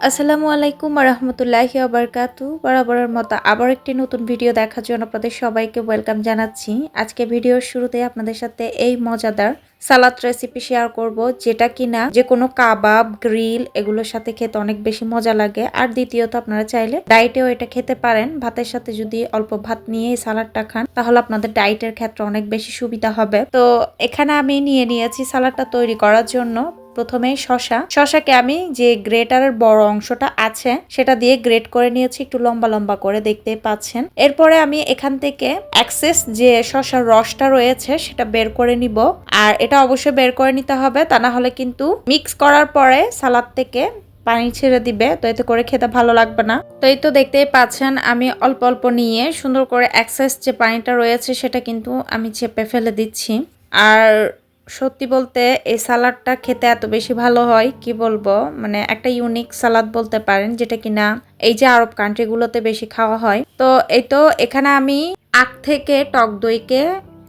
আসসালামু আলাইকুম রহমতুল্লাহি আবরকাতু বরাবরের মতো আবার একটি নতুন ভিডিও দেখার জন্য আপনাদের সবাইকে ওয়েলকাম জানাচ্ছি। আজকে ভিডিওর শুরুতে আপনাদের সাথে এই মজাদার সালাদ রেসিপি শেয়ার করব, যেটা কিনা যে কোনো কাবাব, গ্রিল এগুলোর সাথে খেতে অনেক বেশি মজা লাগে। আর দ্বিতীয়ত আপনারা চাইলে ডায়েটেও এটা খেতে পারেন। ভাতের সাথে যদি অল্প ভাত নিয়ে এই সালাডটা খান, তাহলে আপনাদের ডায়েটের ক্ষেত্রে অনেক বেশি সুবিধা হবে। তো এখানে আমি নিয়ে নিয়েছি সালাডটা তৈরি করার জন্য। প্রথমেই শশা। শশাকে আমি যে গ্রেটারের বড় অংশটা আছে, সেটা দিয়ে গ্রেট করে নিয়েছি, একটু লম্বা লম্বা করে দেখতে পাচ্ছেন। এরপরে আমি এখান থেকে অ্যাক্সেস যে শশার রসটা রয়েছে, সেটা বের করে নিব। আর এটা অবশ্যই বের করে নিতে হবে, তা না হলে কিন্তু মিক্স করার পরে সালাদ থেকে পানি ছেড়ে দিবে, তো এতে করে খেতে ভালো লাগবে না। তো এই তো দেখতেই পাচ্ছেন, আমি অল্প অল্প নিয়ে সুন্দর করে অ্যাক্সেস যে পানিটা রয়েছে, সেটা কিন্তু আমি চেপে ফেলে দিচ্ছি। আর সত্যি বলতে এই সালাডটা খেতে এত বেশি ভালো হয়, কি বলব? মানে একটা ইউনিক সালাদ বলতে পারেন, যেটা কিনা এই যে আরব কান্ট্রিগুলোতে বেশি খাওয়া হয়। তো এই তো এখানে আমি আখ থেকে টক দইকে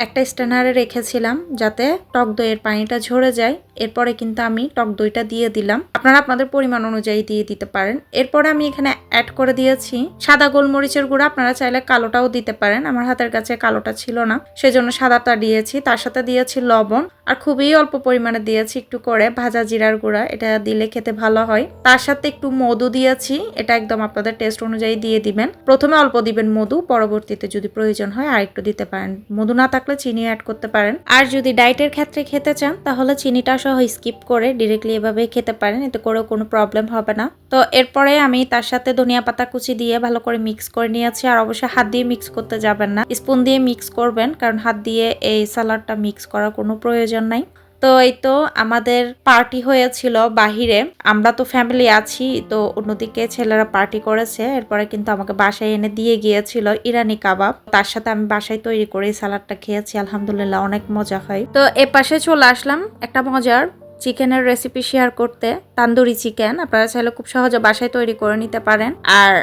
একটা স্ট্যান্ডারে রেখেছিলাম, যাতে টক দইয়ের পানিটা ঝরে যায়। এরপরে কিন্তু আমি টক দইটা দিয়ে দিলাম। আপনারা আপনাদের পরিমাণ অনুযায়ী দিয়ে দিতে পারেন। এরপরে আমি এখানে অ্যাড করে দিয়েছি সাদা গোলমরিচের গুঁড়া। আপনারা চাইলে কালোটাও দিতে পারেন। আমার হাতের কাছে কালোটা ছিল না। সেজন্য সাদাটা দিয়েছি। তার সাথে দিয়েছি লবণ। আর খুবই অল্প পরিমাণে দিয়েছি একটু করে ভাজা জিরার গুঁড়া। এটা দিলে খেতে ভালো হয়। তার সাথে একটু মধু দিয়েছি। এটা একদম আপনাদের টেস্ট অনুযায়ী দিয়ে দিবেন। প্রথমে অল্প দিবেন মধু। পরবর্তীতে যদি প্রয়োজন হয় আর একটু দিতে পারেন। মধু না থাকলে চিনি অ্যাড করতে পারেন। আর যদি ডায়েটের ক্ষেত্রে খেতে চান, তাহলে চিনিটা স্কিপ করে ডিরেক্টলি এভাবে খেতে পারেন, এতে করেও কোনো প্রবলেম হবে না। তো এরপরে আমি তার সাথে ধনিয়া পাতা কুচি দিয়ে ভালো করে মিক্স করে নিয়েছি, আর অবশ্যই হাত দিয়ে মিক্স করতে যাবেন না। স্পুন দিয়ে মিক্স করবেন, কারণ হাত দিয়ে এই সালাডটা মিক্স করার কোনো প্রয়োজন নাই। তো এই তো আমাদের পার্টি হয়েছিল বাহিরে। আমরা তো ফ্যামিলি আছি, তো অন্যদিকে ছেলেরা পার্টি করেছে। এরপরে কিন্তু আমাকে বাসায় এনে দিয়ে গিয়েছিল ইরানি কাবাব। তার সাথে আমি বাসায় তৈরি করে সালাডটা খেয়েছি, আলহামদুলিল্লাহ অনেক মজা হয়। তো এ পাশে চলে আসলাম একটা মজার চিকেনের রেসিপি শেয়ার করতে, তান্দুরি চিকেন আপনারা চাইলে খুব সহজে বাসায় তৈরি করে নিতে পারেন। আর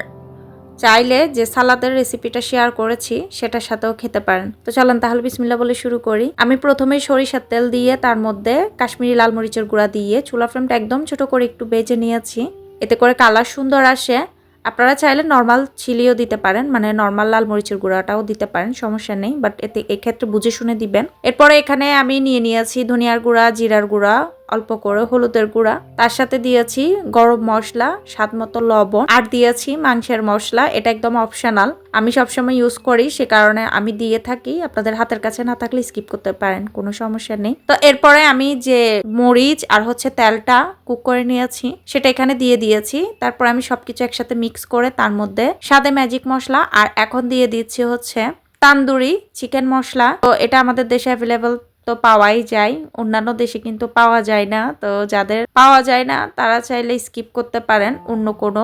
চাইলে যে সালাদের রেসিপিটা শেয়ার করেছি, সেটার সাথেও খেতে পারেন। তো চলেন তাহলে বিসমিল্লা বলে শুরু করি। আমি প্রথমে সরিষার তেল দিয়ে তার মধ্যে কাশ্মীরি লাল মরিচের গুঁড়া দিয়ে চুলা ফ্লেমটা একদম ছোট করে একটু বেজে নিয়েছি। এতে করে কালার সুন্দর আসে। আপনারা চাইলে নর্মাল চিলিও দিতে পারেন মানে নর্মাল লাল মরিচের গুঁড়াটাও দিতে পারেন, সমস্যা নেই। বাট এতে এক্ষেত্রে বুঝে শুনে দিবেন। এরপরে এখানে আমি নিয়ে নিয়েছি ধনিয়ার গুঁড়া, জিরার গুঁড়া অল্প করে হলুদের গুঁড়া। তার সাথে দিয়েছি গরম মশলা, স্বাদ মতো লবণ। আর দিয়েছি মাংসের মশলা, এটা একদম অপশনাল আমি সবসময় ইউজ করি, সে কারণে আমি দিয়ে থাকি। আপনাদের হাতের কাছে না থাকলে স্কিপ করতে পারেন, কোনো সমস্যা নেই। তো এরপরে আমি যে মরিচ আর হচ্ছে তেলটা কুক করে নিয়েছি, সেটা এখানে দিয়ে দিয়েছি। তারপর আমি সবকিছু একসাথে মিক্স করে তার মধ্যে সাদে ম্যাজিক মশলা আর এখন দিয়ে দিচ্ছি হচ্ছে তান্দুরি চিকেন মশলা। তো এটা আমাদের দেশে অ্যাভেলেবল তো পাওয়াই যায়। অন্যান্য দেশে কিন্তু পাওয়া যায় না। তো যাদের পাওয়া যায় না, তারা চাইলে স্কিপ করতে পারেন। অন্য কোনো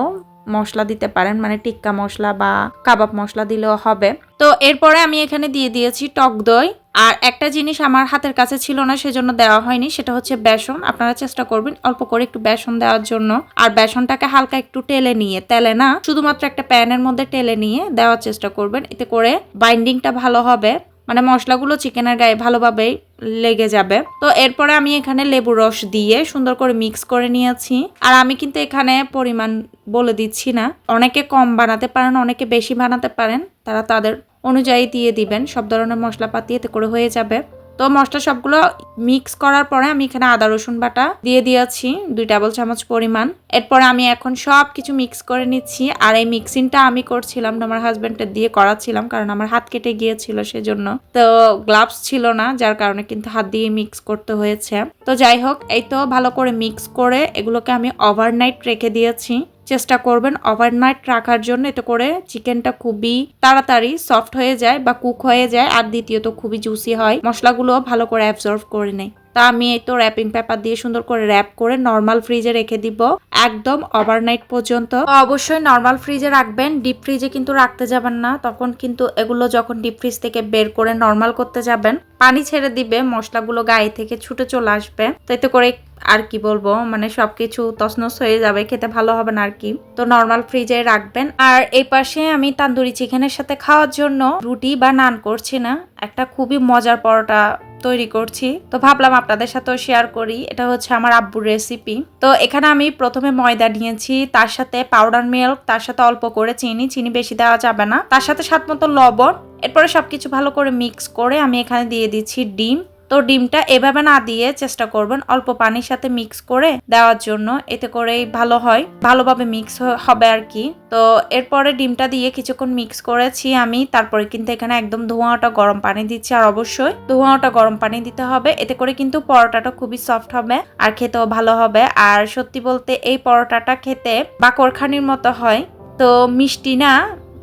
মশলা দিতে পারেন মানে টিক্কা মশলা বা কাবাব মশলা দিলেও হবে। তো এরপরে আমি এখানে দিয়ে দিয়েছি টক দই। আর একটা জিনিস আমার হাতের কাছে ছিল না, সেজন্য দেওয়া হয়নি, সেটা হচ্ছে বেসন। আপনারা চেষ্টা করবেন অল্প করে একটু বেসন দেওয়ার জন্য। আর বেসনটাকে হালকা একটু টেলে নিয়ে, তেলে না, শুধুমাত্র একটা প্যানের মধ্যে টেলে নিয়ে দেওয়ার চেষ্টা করবেন। এতে করে বাইন্ডিংটা ভালো হবে। মানে মশলাগুলো চিকেনের গায়ে ভালোভাবেই লেগে যাবে। তো এরপরে আমি এখানে লেবু রস দিয়ে সুন্দর করে মিক্স করে নিয়েছি। আর আমি কিন্তু এখানে পরিমাণ বলে দিচ্ছি না। অনেকে কম বানাতে পারেন, অনেকে বেশি বানাতে পারেন। তারা তাদের অনুযায়ী দিয়ে দিবেন। সব ধরনের মশলাপাতি এতে করে হয়ে যাবে। তো মশলা সবগুলো মিক্স করার পরে আমি এখানে আদা, রসুন বাটা দিয়ে দিয়েছি, দুই টেবিল চামচ পরিমাণ। এরপরে আমি এখন সব কিছু মিক্স করে নিচ্ছি। আর এই মিক্সিংটা আমি করছিলাম আমার হাজব্যান্ডের দিয়ে করাচ্ছিলাম কারণ আমার হাত কেটে গিয়েছিল সেজন্য। তো গ্লাভস ছিল না, যার কারণে কিন্তু হাত দিয়ে মিক্স করতে হয়েছে। তো যাই হোক, এই তো ভালো করে মিক্স করে এগুলোকে আমি ওভারনাইট রেখে দিয়েছি। চেষ্টা করবেন ওভারনাইট রাখার জন্য। এতে করে চিকেনটা খুবই তাড়াতাড়ি সফট হয়ে যায় বা কুক হয়ে যায়, আর দ্বিতীয়ত খুবই জুসি হয়। মশলাগুলো ভালো করে অ্যাবজর্ভ করে নেয় তা আমি এই তো র্যাপিং পেপার দিয়ে সুন্দর করে র্যাপ করে নর্মাল ফ্রিজে রেখে দিব। একদম ওভারনাইট পর্যন্ত। অবশ্যই নর্মাল ফ্রিজে রাখবেন ডিপ ফ্রিজে কিন্তু রাখতে যাবেন না। তখন কিন্তু এগুলো যখন ডিপ ফ্রিজ থেকে বের করে নর্মাল করতে যাবেন, পানি ছেড়ে দিবে, মশলাগুলো গায়ে থেকে ছুটে চলে আসবে। তো এতে করে আর কি বলব মানে সবকিছু তসনস হয়ে যাবে, খেতে ভালো হবে না আর কি। তো নর্মাল ফ্রিজে রাখবেন। আর এই পাশে আমি তান্দুরি চিকেনের সাথে খাওয়ার জন্য রুটি বা নান করছি না। একটা খুবই মজার পরোটা তৈরি করছি। তো ভাবলাম আপনাদের সাথেও শেয়ার করি। এটা হচ্ছে আমার আব্বুর রেসিপি তো এখানে আমি প্রথমে ময়দা নিয়েছি, তার সাথে পাউডার মিল্ক তার সাথে অল্প করে চিনি। চিনি বেশি দেওয়া যাবে না। তার সাথে স্বাদ মতো লবণ। এরপরে সবকিছু ভালো করে মিক্স করে আমি এখানে দিয়ে দিচ্ছি ডিম। তো ডিমটা এভাবে না দিয়ে চেষ্টা করবেন অল্প পানির সাথে মিক্স করে দেওয়ার জন্য। এতে করেই ভালো হয়, ভালোভাবে মিক্স হবে আর কি। তো এরপরে ডিমটা দিয়ে কিছুক্ষণ মিক্স করেছি আমি, তারপরে কিন্তু এখানে একদম ধোঁয়াটা গরম পানি দিচ্ছি আর অবশ্যই ধোঁয়াটা গরম পানি দিতে হবে। এতে করে কিন্তু পরোটাটা খুবই সফট হবে আর খেতেও ভালো হবে। আর সত্যি বলতে এই পরোটাটা খেতে বাকরখানির মতো হয়। তো মিষ্টি না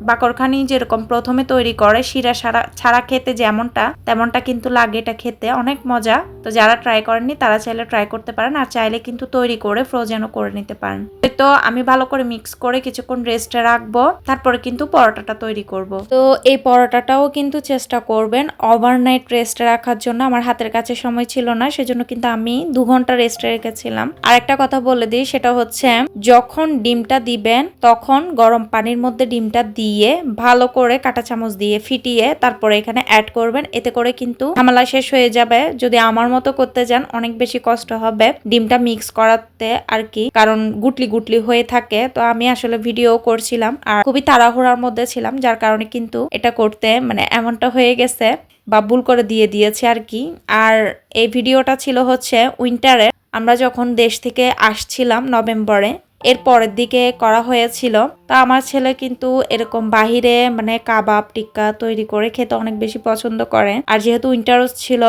বাকরখানি যেরকম প্রথমে তৈরি করে, শিরা সারা, ছাড়া খেতে যেমনটা, তেমনটা কিন্তু লাগে এটা খেতে। অনেক মজা। তো যারা ট্রাই করেননি, তারা চাইলে ট্রাই করতে পারেন। আর চাইলে কিন্তু তৈরি করে ফ্রোজেনও করে নিতে পারেন। তো আমি ভালো করে মিক্স করে কিছুক্ষণ রেস্টে রাখব, তারপরে কিন্তু পরোটাটা তৈরি করব। তো এই পরোটাটাও কিন্তু চেষ্টা করবেন ওভারনাইট রেস্টে রাখার জন্য, আমার হাতের কাছে সময় ছিল না, সেজন্য কিন্তু আমি দু ঘণ্টা রেস্টে রেখেছিলাম। আর একটা কথা বলে দিই, সেটা হচ্ছে যখন ডিমটা দিবেন, তখন গরম পানির মধ্যে ডিমটা দিয়ে ভালো করে কাঁটা চামচ দিয়ে ফিটিয়ে তারপরে এখানে অ্যাড করবেন, এতে করে কিন্তু ঝামেলা শেষ হয়ে যাবে। যদি আমার মতো করতে যান, অনেক বেশি কষ্ট হবে ডিমটা মিক্স করাতে আর কি, কারণ গুটলি গুটলি হয়ে থাকে, তো আমি আসলে ভিডিও করছিলাম আর খুবই তাড়াহুড়ার মধ্যে ছিলাম, যার কারণে কিন্তু এটা করতে মানে এমনটা হয়ে গেছে বা ভুল করে দিয়ে দিয়েছে আর কি। আর এই ভিডিওটা ছিল হচ্ছে উইন্টারে আমরা যখন দেশ থেকে আসছিলাম নভেম্বরে, এর পরের দিকে করা হয়েছিল। তা আমার ছেলে কিন্তু এরকম বাহিরে মানে কাবাব টিক্কা তৈরি করে খেতে অনেক বেশি পছন্দ করে। আর যেহেতু উইন্টারও ছিল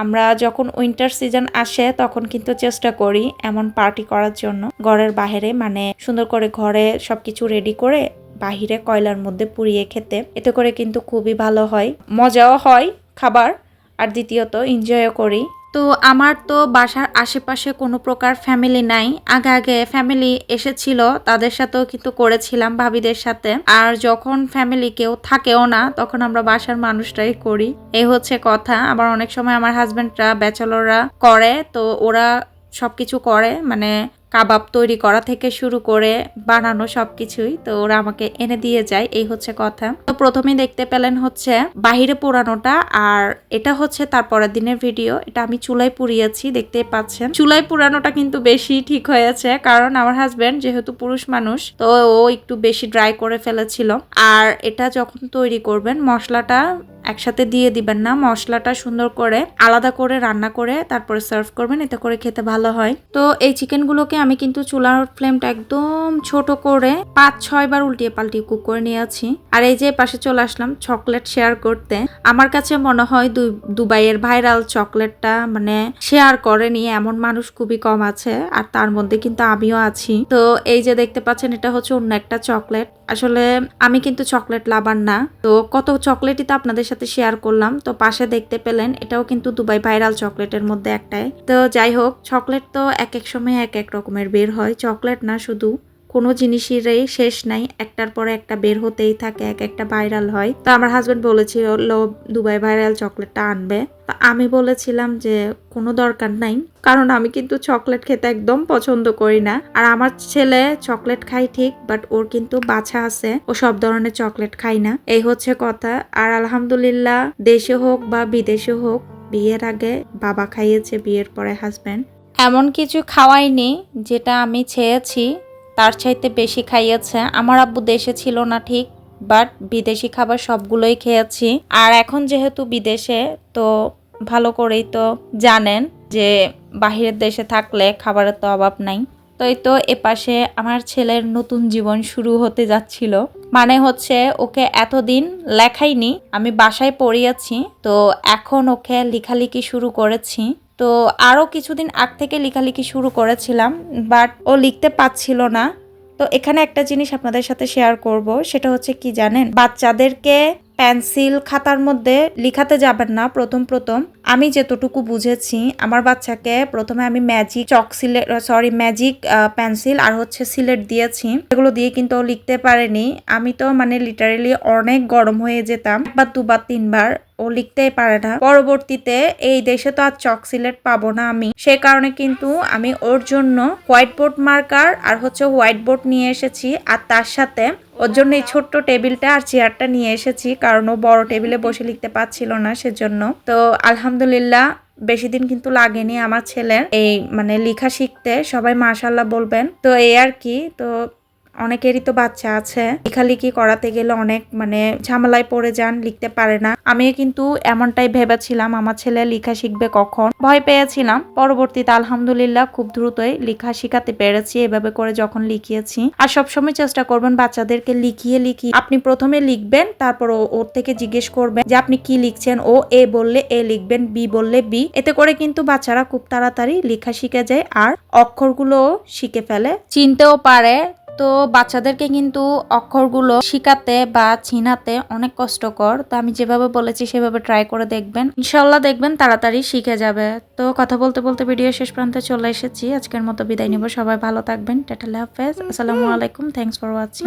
আমরা যখন উইন্টার সিজন আসে, তখন কিন্তু চেষ্টা করি এমন পার্টি করার জন্য। ঘরের বাহিরে মানে সুন্দর করে ঘরে সবকিছু রেডি করে বাহিরে কয়লার মধ্যে পুড়িয়ে খেতে। এতে করে কিন্তু খুবই ভালো হয়। মজাও হয় খাবার। আর দ্বিতীয়ত এনজয়ও করি। তো আমার তো বাসার আশেপাশে কোনো প্রকার ফ্যামিলি নাই। আগে আগে ফ্যামিলি এসেছিল, তাদের সাথেও কিন্তু করেছিলাম ভাবিদের সাথে। আর যখন ফ্যামিলি কেউ থাকেও না, তখন আমরা বাসার মানুষটাই করি। এই হচ্ছে কথা। আবার অনেক সময় আমার হাজব্যান্ডরা ব্যাচেলররা করে, তো ওরা সবকিছু করে। মানে কাবাব তৈরি করা থেকে শুরু করে বানানো সবকিছুই তো ওরা আমাকে এনে দিয়ে যায়, এই হচ্ছে কথা। তো প্রথমে দেখতে পেলেন হচ্ছে বাহিরে পোড়ানোটা আর এটা হচ্ছে তার পরের দিনের ভিডিও, এটা আমি চুলাই পুড়িয়েছি, দেখতেই পাচ্ছেন। চুলাই পুরানোটা কিন্তু বেশি ঠিক হয়েছে কারণ আমার হাজব্যান্ড যেহেতু পুরুষ মানুষ, তো ও একটু বেশি ড্রাই করে ফেলেছিল। আর এটা যখন তৈরি করবেন, মশলাটা একসাথে দিয়ে দিবেন না। মশলাটা সুন্দর করে, আলাদা করে রান্না করে তারপরে সার্ভ করবেন, এতে করে খেতে ভালো হয়। তো এই চিকেনগুলোকে আমি কিন্তু চুলার ফ্লেমটা একদম ছোট করে পাঁচ, ছয় বার উল্টিয়ে পাল্টিয়ে কুক করে নিয়েছি। আর এই যে পাশে চলে আসলাম চকলেট শেয়ার করতে। আমার কাছে মনে হয় দুবাইয়ের ভাইরাল চকলেটটা মানে শেয়ার করেনি, এমন মানুষ খুবই কম আছে, আর তার মধ্যে কিন্তু আমিও আছি। তো এই যে দেখতে পাচ্ছেন, এটা হচ্ছে অন্য একটা চকলেট আসলে আমি কিন্তু চকলেট লাভার না। তো কত চকলেটই তো আপনাদের সাথে শেয়ার করলাম। তো পাশে দেখতে পেলেন, এটাও কিন্তু দুবাই ভাইরাল চকলেটের মধ্যে একটাই। তো যাই হোক চকলেট তো এক এক সময় এক এক রকমের বের হয়। চকলেট না শুধু কোনো জিনিসেরই শেষ নাই। একটার পরে একটা বের হতেই থাকে, এক একটা ভাইরাল হয়। তো আমার হাজব্যান্ড বলেছিল, দুবাই ভাইরাল চকলেটটা আনবে। তা আমি বলেছিলাম যে, কোনো দরকার নাই। কারণ আমি কিন্তু চকলেট খেতে একদম পছন্দ করি না। আর আমার ছেলে চকলেট খাই ঠিক বাট ওর কিন্তু বাছা আছে। ও সব ধরনের চকলেট খাই না। এই হচ্ছে কথা। আর আলহামদুলিল্লাহ, দেশে হোক বা বিদেশে হোক, বিয়ের আগে বাবা খাইয়েছে, বিয়ের পরে হাজব্যান্ড এমন কিছু খাওয়াইনি, যেটা আমি চেয়েছি তার চাইতে বেশি খাইয়েছে। আমার আব্বু দেশে ছিল না ঠিক বাট বিদেশি খাবার সবগুলোই খেয়েছি। আর এখন যেহেতু বিদেশে, তো ভালো করেই তো জানেন যে বাহিরের দেশে থাকলে খাবারের তো অভাব নাই। তো এই তো এপাশে আমার ছেলের নতুন জীবন শুরু হতে যাচ্ছিল। মানে হচ্ছে ওকে এতদিন লেখাইনি, আমি বাসায় পড়িয়েছি, তো এখন ওকে লেখালেখি শুরু করেছি। তো আরও কিছুদিন আগ থেকে লেখালেখি শুরু করেছিলাম বাট ও লিখতে পাচ্ছিল না। তো এখানে একটা জিনিস আপনাদের সাথে শেয়ার করব, সেটা হচ্ছে কি জানেন? বাচ্চাদেরকে পেন্সিল খাতার মধ্যে লিখাতে যাবেন না প্রথম প্রথম। আমি যেতটুকু বুঝেছি, আমার বাচ্চাকে প্রথমে আমি magic chalk slate sorry magic pencil আর হচ্ছে সিলেট দিয়েছি। এগুলো দিয়ে কিন্তু লিখতে পারেনি। আমি তো মানে লিটারেলি অনেক গরম হয়ে যেতাম বা দুবার, তিনবার ও লিখতেই পারে না। পরবর্তীতে এই দেশে তো আর চক সিলেট পাবো না আমি। সে কারণে কিন্তু আমি ওর জন্য হোয়াইট বোর্ড মার্কার আর হচ্ছে হোয়াইট বোর্ড নিয়ে এসেছি আর তার সাথে ওর জন্য এই ছোট্ট টেবিলটা আর চেয়ারটা নিয়ে এসেছি, কারণ ও বড় টেবিলে বসে লিখতে পারছিল না সেজন্য। তো আলহামদুলিল্লাহ বেশি দিন কিন্তু লাগেনি আমার ছেলের। এই মানে লেখা শিখতে সবাই মাশাল্লাহ বলবেন। তো এই আর কি, তো অনেকেরই তো বাচ্চা আছে। লেখালেখি করাতে গেলে অনেক মানে ঝামেলায় পড়ে যান, লিখতে পারে না। আমিও কিন্তু এমনটাই ভেবেছিলাম, আমার ছেলে লেখা শিখবে কখন? ভয় পেয়েছিলাম। পরবর্তীতে আলহামদুলিল্লাহ খুব দ্রুতই লেখা শিখাতে পেরেছি, এভাবে করে যখন লিখিয়েছি। আর সবসময় চেষ্টা করবেন বাচ্চাদেরকে লিখিয়ে লিখিয়ে। আপনি প্রথমে লিখবেন, তারপর ওর থেকে জিজ্ঞেস করবেন যে, আপনি কি লিখছেন? ও, এ বললে এ লিখবেন, বি বললে বি। এতে করে কিন্তু বাচ্চারা খুব তাড়াতাড়ি লেখা শিখে যায়, আর অক্ষরগুলো শিখে ফেলে। চিনতেও পারে তো বাচ্চাদেরকে কিন্তু অক্ষরগুলো শিখাতে বা চিনাতে অনেক কষ্টকর। তো আমি যেভাবে বলেছি সেভাবে ট্রাই করে দেখবেন। ইনশাল্লাহ দেখবেন তাড়াতাড়ি শিখে যাবে। তো কথা বলতে বলতে ভিডিও শেষ প্রান্তে চলে এসেছি। আজকের মতো বিদায় নিব। সবাই ভালো থাকবেন। টাটা হাফেজ। আসসালামু আলাইকুম। Thanks for watching